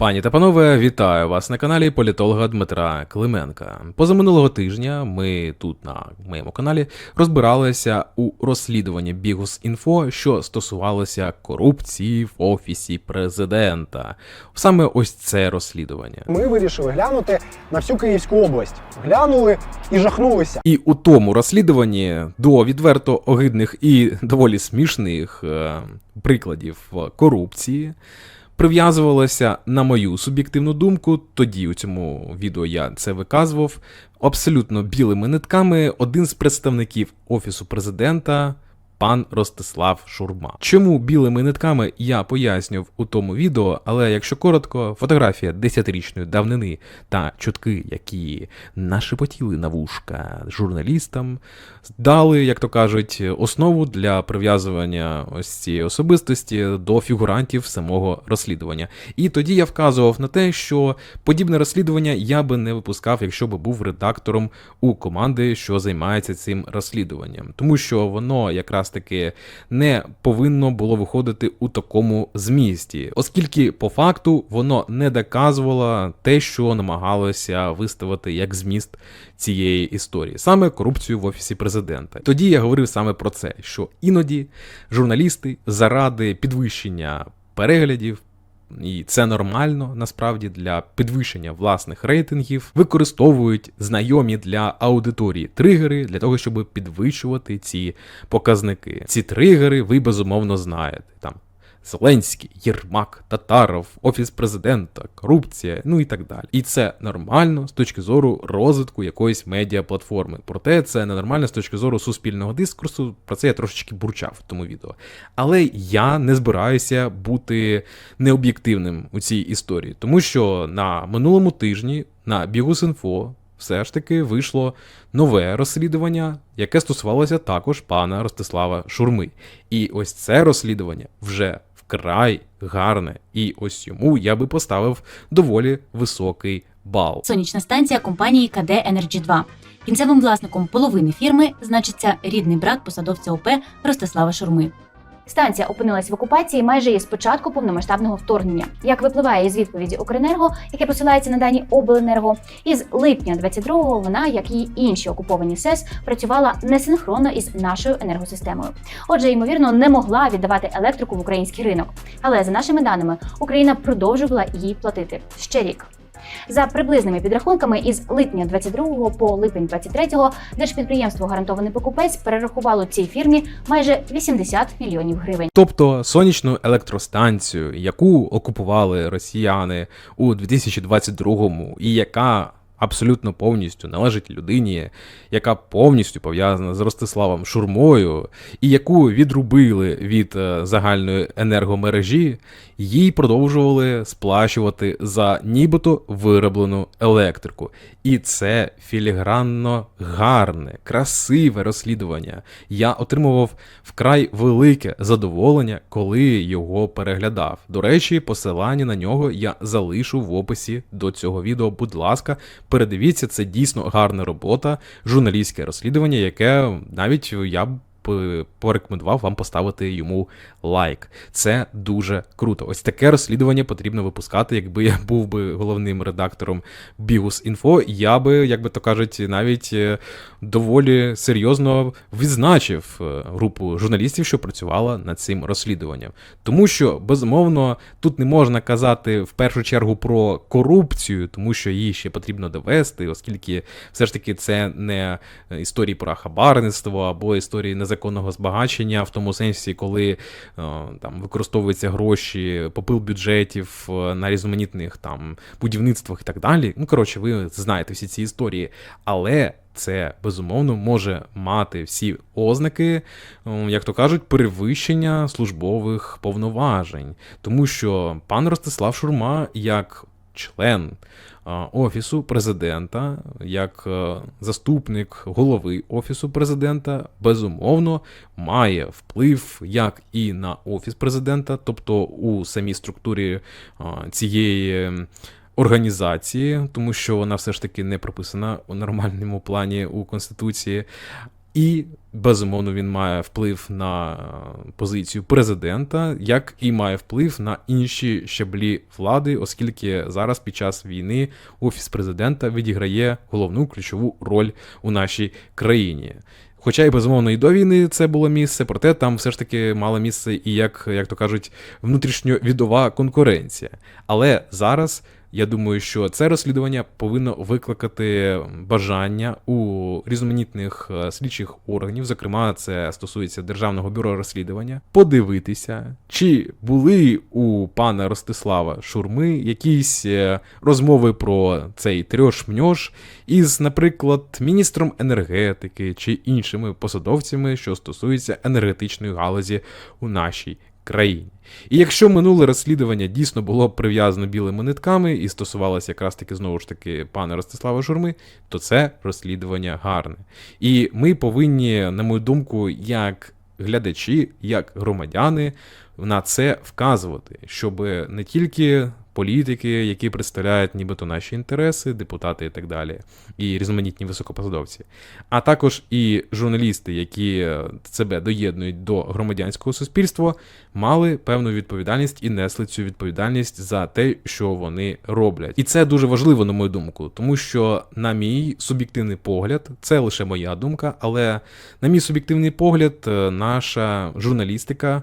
Пані та панове, вітаю вас на каналі політолога Дмитра Клименка. Позаминулого тижня ми тут на моєму каналі розбиралися у розслідуванні Бігус.Інфо, що стосувалося корупції в офісі президента. Саме ось це розслідування. Ми вирішили глянути на всю Київську область. Глянули і жахнулися. І у тому розслідуванні до відверто огидних і доволі смішних е, прикладів корупції прив'язувалося, на мою суб'єктивну думку, тоді у цьому відео я це виказував, абсолютно білими нитками один з представників Офісу президента. Пан Ростислав Шурма. Чому білими нитками я пояснював у тому відео, але якщо коротко, фотографія 10-річної давнини та чутки, які нашепотіли на вушка журналістам, дали, як то кажуть, основу для прив'язування ось цієї особистості до фігурантів самого розслідування. І тоді я вказував на те, що подібне розслідування я би не випускав, якщо би був редактором у команди, що займається цим розслідуванням, тому що воно якраз таки не повинно було виходити у такому змісті, оскільки по факту воно не доказувало те, що намагалося виставити як зміст цієї історії, саме корупцію в офісі президента. Тоді я говорив саме про це, що іноді журналісти заради підвищення переглядів. І це нормально насправді для підвищення власних рейтингів, використовують знайомі для аудиторії тригери для того, щоб підвищувати ці показники. Ці тригери ви безумовно знаєте. Там Зеленський, Єрмак, Татаров, Офіс президента, корупція, ну і так далі. І це нормально з точки зору розвитку якоїсь медіаплатформи. Проте це ненормально з точки зору суспільного дискурсу. Про це я трошечки бурчав в тому відео. Але я не збираюся бути необ'єктивним у цій історії, тому що на минулому тижні на Бігус.Інфо все ж таки вийшло нове розслідування, яке стосувалося також пана Ростислава Шурми. І ось це розслідування вже вкрай гарне. І ось йому я би поставив доволі високий бал. Сонячна станція компанії КД Energy 2. Кінцевим власником половини фірми значиться рідний брат посадовця ОП Ростислава Шурми. Станція опинилась в окупації майже із початку повномасштабного вторгнення. Як випливає із відповіді Укренерго, яке посилається на дані Обленерго, із липня 22-го вона, як і інші окуповані СЕС, працювала несинхронно із нашою енергосистемою. Отже, ймовірно, не могла віддавати електрику в український ринок. Але за нашими даними, Україна продовжувала їй платити ще рік. За приблизними підрахунками, із липня 22 по липень 23 держпідприємство Гарантований покупець перерахувало цій фірмі майже 80 мільйонів гривень. Тобто сонячну електростанцію, яку окупували росіяни у 2022-му, і яка абсолютно повністю належить людині, яка повністю пов'язана з Ростиславом Шурмою, і яку відрубили від е, загальної енергомережі, їй продовжували сплачувати за нібито вироблену електрику. І це філігранно гарне, красиве розслідування. Я отримував вкрай велике задоволення, коли його переглядав. До речі, посилання на нього я залишу в описі до цього відео. Будь ласка, передивіться, це дійсно гарна робота, журналістське розслідування, яке навіть я б порекомендував вам поставити йому лайк. Це дуже круто. Ось таке розслідування потрібно випускати. Якби я був би головним редактором Bigus.Info, я би, як би то кажуть, навіть е, доволі серйозно відзначив е, групу журналістів, що працювала над цим розслідуванням. Тому що, безумовно, тут не можна казати в першу чергу про корупцію, тому що її ще потрібно довести, оскільки все ж таки це не історії про хабарництво або історії незаконного збагачення, в тому сенсі, коли Е, там використовуються гроші, попил бюджетів е, на різноманітних там будівництвах і так далі. Ну, коротше, ви знаєте всі ці історії. Але. Це безумовно може мати всі ознаки, як то кажуть, перевищення службових повноважень, тому що пан Ростислав Шурма, як член Офісу президента, як е, заступник голови Офісу президента, безумовно має вплив як і на Офіс президента, тобто у самій структурі цієї. Організації, тому що вона все ж таки не прописана у нормальному плані у Конституції, І, безумовно, він має вплив на е, позицію президента, як і має вплив на інші щаблі влади, оскільки зараз під час війни офіс президента відіграє головну ключову роль у нашій країні. Хоча і безумовно і до війни це було місце, проте там все ж таки мало місце і як, як то кажуть, внутрішньовідова конкуренція. Але зараз я думаю, що це розслідування повинно викликати бажання у різноманітних е, слідчих органів, зокрема, це стосується Державного бюро розслідування, подивитися, чи були у пана Ростислава Шурми якісь е, розмови про цей трьош-мньош із, наприклад, міністром енергетики чи іншими посадовцями, що стосуються енергетичної галузі у нашій країні. І якщо минуле розслідування дійсно було прив'язано білими нитками і стосувалося якраз таки знову ж таки пана Ростислава Шурми, то це розслідування гарне. І ми повинні, на мою думку, як глядачі, як громадяни, на це вказувати, щоб не тільки політики, які представляють нібито наші інтереси, депутати і так далі, і різноманітні високопосадовці, а також і журналісти, які е, себе доєднують до громадянського суспільства, мали певну відповідальність і несли цю відповідальність за те, що вони роблять. І це дуже важливо, на мою думку, тому що, на мій суб'єктивний погляд, це лише моя думка, але на мій суб'єктивний погляд, е, наша журналістика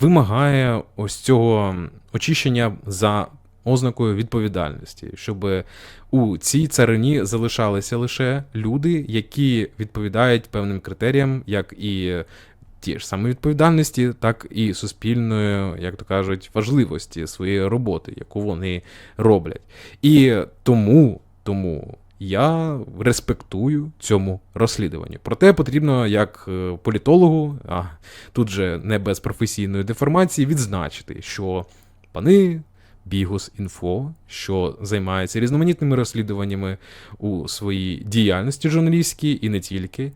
вимагає ось цього очищення за ознакою відповідальності, щоб у цій царині залишалися лише люди, які відповідають певним критеріям, як і ті ж саме відповідальності, так і суспільної, як то кажуть, важливості своєї роботи, яку вони роблять. І тому, тому. Я респектую цьому розслідуванню. Проте потрібно, як е, політологу, а тут же не без професійної деформації, відзначити, що пани Бігус Інфо, що займається різноманітними розслідуваннями у своїй діяльності журналістській і не тільки.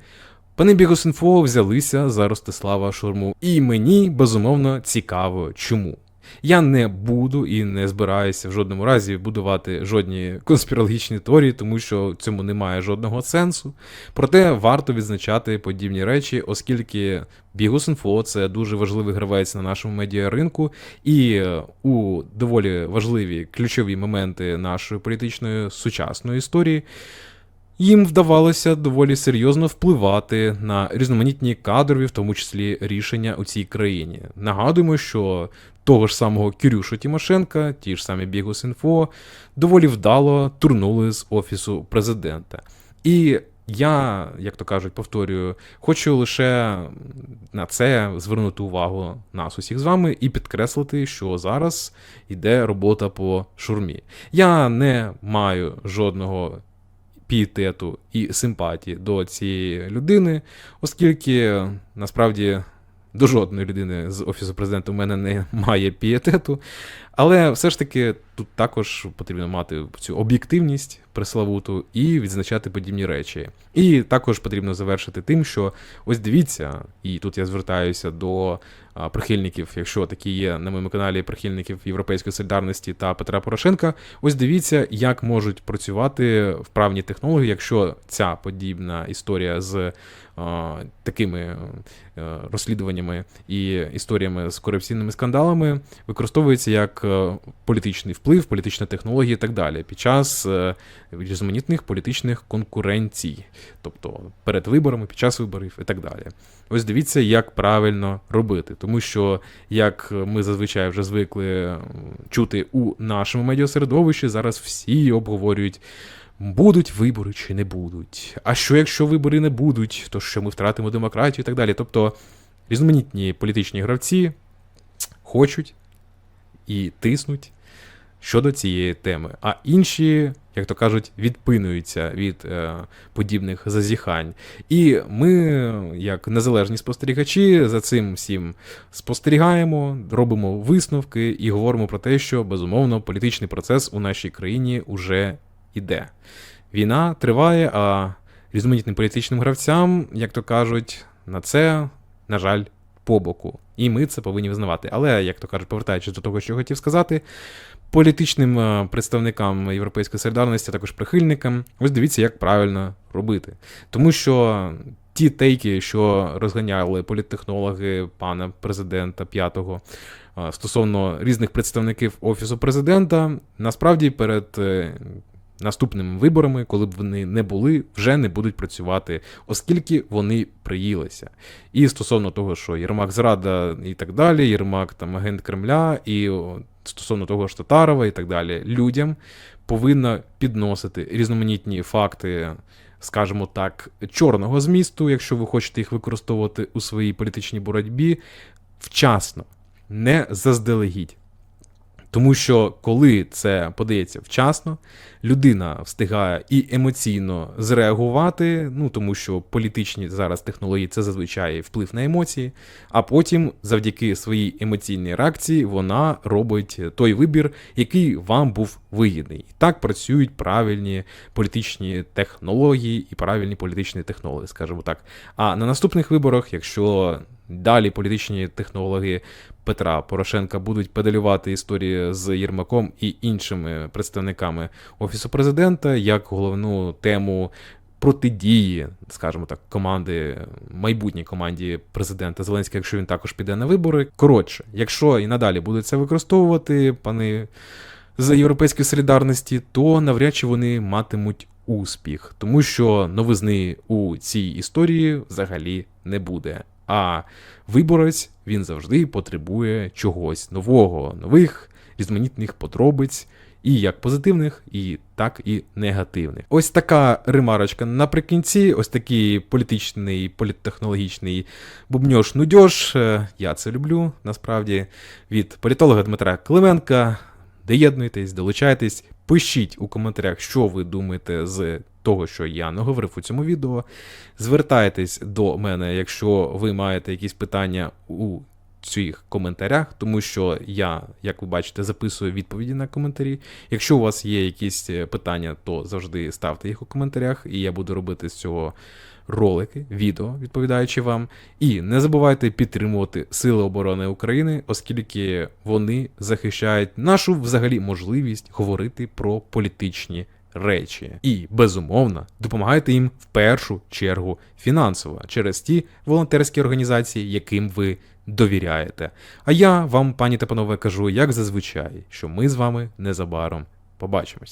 Пани Бігус Інфо взялися за Ростислава Шурму. І мені безумовно цікаво, чому. Я не буду і не збираюся в жодному разі будувати жодні конспірологічні теорії, тому що цьому немає жодного сенсу. Проте варто відзначати подібні речі, оскільки Бігус.Інфо – це дуже важливий гравець на нашому медіаринку, і е, у доволі важливі ключові моменти нашої політичної сучасної історії. Їм вдавалося доволі серйозно впливати на різноманітні кадрові, в тому числі рішення у цій країні. Нагадуємо, що того ж самого Кирюшу Тимошенка, ті ж самі Бігус.Інфо, доволі вдало турнули з офісу президента. І я, як то кажуть, повторюю, хочу лише на це звернути увагу нас усіх з вами і підкреслити, що зараз йде робота по шурмі. Я не маю жодного пієтету і симпатії до цієї людини, оскільки насправді до жодної людини з офісу президента у мене немає пієтету. Але все ж таки тут також потрібно мати цю об'єктивність преславуту і відзначати подібні речі. І також потрібно завершити тим, що ось дивіться, і тут я звертаюся до прихильників, якщо такі є на моєму каналі прихильників Європейської солідарності та Петра Порошенка. Ось дивіться, як можуть працювати вправні технології, якщо ця подібна історія з а, такими е, розслідуваннями і історіями з корупційними скандалами використовується як політичний вплив, політична технологія і так далі під час е, різноманітних політичних конкуренцій, тобто перед виборами, під час виборів і так далі. Ось дивіться, як правильно робити, тому що як ми зазвичай вже звикли чути у нашому медіасередовищі, зараз всі обговорюють. Будуть вибори чи не будуть? А що якщо вибори не будуть, то що ми втратимо демократію і так далі. Тобто різноманітні політичні гравці хочуть і тиснуть щодо цієї теми. А інші, як то кажуть, відпинуються від е, подібних зазіхань. І ми, як незалежні спостерігачі, за цим всім спостерігаємо, робимо висновки і говоримо про те, що безумовно політичний процес у нашій країні уже іде. Війна триває, а різноманітним політичним гравцям, як то кажуть, на це, на жаль, по боку. І ми це повинні визнавати. Але, як то кажуть, повертаючись до того, що хотів сказати, політичним е, представникам Європейської солідарності, а також прихильникам, ось дивіться, як правильно робити. Тому що ті тейки, що розганяли політтехнологи пана президента п'ятого стосовно різних представників офісу президента, насправді перед е, наступними виборами, коли б вони не були, вже не будуть працювати, оскільки вони приїлися. І стосовно того, що Єрмак зрада і так далі, Єрмак там агент Кремля, і стосовно того ж Татарова і так далі, людям повинна підносити різноманітні факти, скажімо так, чорного змісту, якщо ви хочете їх використовувати у своїй політичній боротьбі, вчасно, не заздалегідь. Тому що коли це подається вчасно, людина встигає і емоційно зреагувати, ну тому що політичні зараз технології це зазвичай вплив на емоції, а потім, завдяки своїй емоційній реакції, вона робить той вибір, який вам був вигідний. І так працюють правильні політичні технології і правильні політичні технології, скажімо так. А на наступних виборах, якщо далі політичні технології Петра Порошенка будуть педалювати історії з Єрмаком і іншими представниками офісу президента як головну тему протидії, скажімо так, команди майбутній команді президента Зеленського, якщо він також піде на вибори. Коротше, якщо і надалі будуть це використовувати, пани з європейської солідарності, то навряд чи вони матимуть успіх, тому що новизни у цій історії взагалі не буде. А виборець він завжди потребує чогось нового, нових різноманітних подробиць, і як позитивних, і так і негативних. Ось така ремарочка наприкінці, ось такий політичний, політтехнологічний бубньош нудьош. Е, Я це люблю насправді від політолога Дмитра Клименка. Доєднуйтесь, долучайтесь, пишіть у коментарях, що ви думаєте з того, що я наговорив у цьому відео. Звертайтесь до мене, якщо ви маєте якісь питання у цих коментарях, тому що я, як ви бачите, записую відповіді на коментарі. Якщо у вас є якісь е, питання, то завжди ставте їх у коментарях, і я буду робити з цього ролики, відео, відповідаючи вам. І не забувайте підтримувати Сили оборони України, оскільки вони захищають нашу взагалі можливість говорити про політичні речі. І безумовно допомагайте їм в першу чергу фінансово через ті волонтерські організації, яким ви довіряєте. А я вам, пані та панове, кажу, як зазвичай, що ми з вами незабаром побачимось.